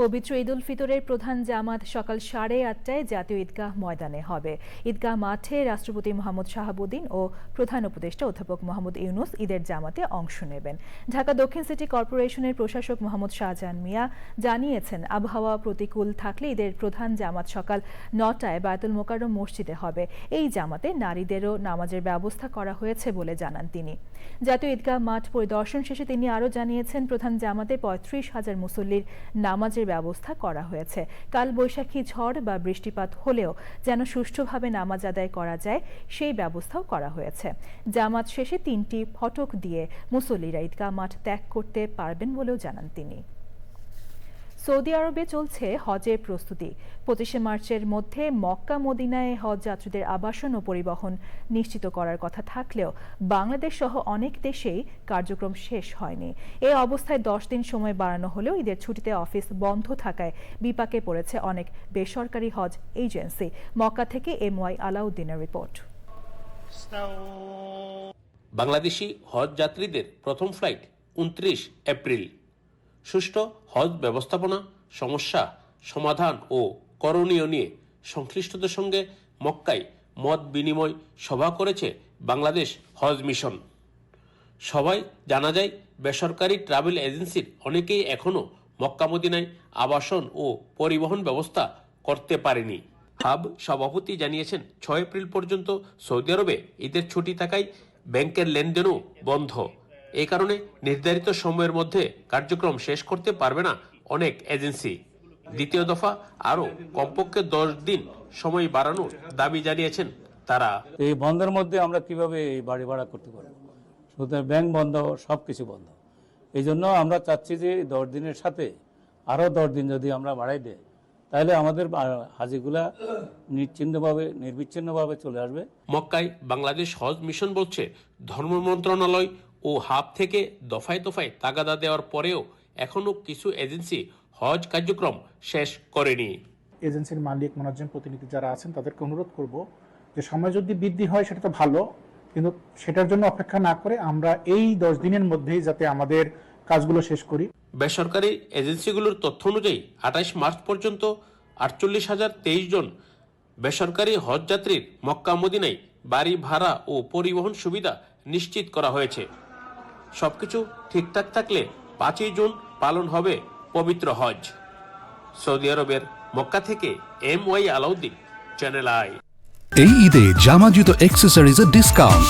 পবিত্র ঈদ উল ফিতরের প্রধান জামাত সকাল সাড়ে আটটায় জাতীয় ঈদগাহ ময়দানে হবে। ঈদগাহ মাঠে রাষ্ট্রপতি মোহাম্মদ শাহাবুদ্দিন ও প্রধান উপদেষ্টা অধ্যাপক মোহাম্মদ ইউনুস ঈদের জামাতে অংশ নেবেন। ঢাকা দক্ষিণ সিটি কর্পোরেশনের প্রশাসক মোহাম্মদ শাহজাহান মিয়া জানিয়েছেন, আবহাওয়া প্রতিকূল থাকলে ঈদের প্রধান জামাত সকাল নটায় বায়তুল মোকাররম মসজিদে হবে। এই জামাতে নারীদেরও নামাজের ব্যবস্থা করা হয়েছে বলে জানান তিনি। জাতীয় ঈদগাহ মাঠ পরিদর্শন শেষে তিনি আরও জানিয়েছেন, প্রধান জামাতে পঁয়ত্রিশ হাজার মুসল্লির নামাজের ব্যবস্থা করা হয়েছে। কাল বৈশাখী ঝড় বা বৃষ্টিপাত হলেও যেন সুষ্ঠুভাবে নামাজ আদায় করা যায়, সেই ব্যবস্থাও করা হয়েছে। জামাত শেষে তিনটি ফটক দিয়ে মুসল্লিরা ঈদগাহ মাঠ ত্যাগ করতে পারবেন বলেও জানান তিনি। সৌদি আরবে চলছে হজের প্রস্তুতি। পঁচিশে মার্চের মধ্যে মক্কা মদিনায় হজ যাত্রীদের আবাসন ও পরিবহন নিশ্চিত করার কথা থাকলেও বাংলাদেশ সহ অনেক দেশেই কার্যক্রম শেষ হয়নি। এই অবস্থায় দশ দিন সময় বাড়ানো হলেও ঈদের ছুটিতে অফিস বন্ধ থাকায় বিপাকে পড়েছে অনেক বেসরকারি হজ এজেন্সি। মক্কা থেকে এম ওয়াই আলাউদ্দিনের রিপোর্ট। বাংলাদেশি হজ যাত্রীদের প্রথম ফ্লাইট উনত্রিশ এপ্রিল। সুষ্ঠু হজ ব্যবস্থাপনা, সমস্যা সমাধান ও করণীয় নিয়ে সংশ্লিষ্টদের সঙ্গে মক্কায় মত বিনিময় সভা করেছে বাংলাদেশ হজ মিশন। সবাই জানা যায়, বেসরকারি ট্রাভেল এজেন্সির অনেকেই এখনও মক্কা মদিনায় আবাসন ও পরিবহন ব্যবস্থা করতে পারেনি। হাব সভাপতি জানিয়েছেন, ছয় এপ্রিল পর্যন্ত সৌদি আরবে ঈদের ছুটি থাকায় ব্যাংকের লেনদেনও বন্ধ। এই কারণে নির্ধারিত সময়ের মধ্যে কার্যক্রম শেষ করতে পারবে না অনেক এজেন্সি। দ্বিতীয় দফা আরও কমপক্ষে দশ দিন সময় বাড়ানোর দাবি জানিয়েছেন তারা। এই বন্ধের মধ্যে আমরা কীভাবে এই বাড়ি ভাড়া করতে পারব? সুতরাং ব্যাংক বন্ধ সব কিছু বন্ধ। এই জন্য আমরা চাচ্ছি যে দশ দিনের সাথে আরও দশ দিন যদি আমরা বাড়াই দেয় তাহলে আমাদের হাজিগুলা নিশ্চিন্তভাবে নির্বিচ্ছিন্নভাবে চলে আসবে। মক্কায় বাংলাদেশ হজ মিশন বলছে ধর্ম মন্ত্রণালয় ও হাব থেকে দফায় দফায় তাগাদা দেওয়ার পরেও এখনও কিছু এজেন্সি হজ কার্যক্রম শেষ করেনি। এজেন্সির মালিক মনোরঞ্জন প্রতিনিধি যারা আছেন তাদেরকে অনুরোধ করব যে সময় যদি বৃদ্ধি হয় সেটা তো ভালো কিন্তু সেটার জন্য অপেক্ষা না করে আমরা এই দশ দিনের মধ্যেই যাতে আমাদের কাজগুলো শেষ করি। বেসরকারি এজেন্সিগুলোর তথ্য অনুযায়ী আঠাইশ মার্চ পর্যন্ত আটচল্লিশ হাজার তেইশ জন বেসরকারি হজ যাত্রীর মক্কা মদিনায় বাড়ি ভাড়া ও পরিবহন সুবিধা নিশ্চিত করা হয়েছে। সবকিছু ঠিকঠাক থাকলে পাঁচই জুন পালন হবে পবিত্র হজ। সৌদি আরবের মক্কা থেকে M Y Alauddin channel I এই ঈদে জামা জুতো অ্যাক্সেসরিজের ডিসকাউন্ট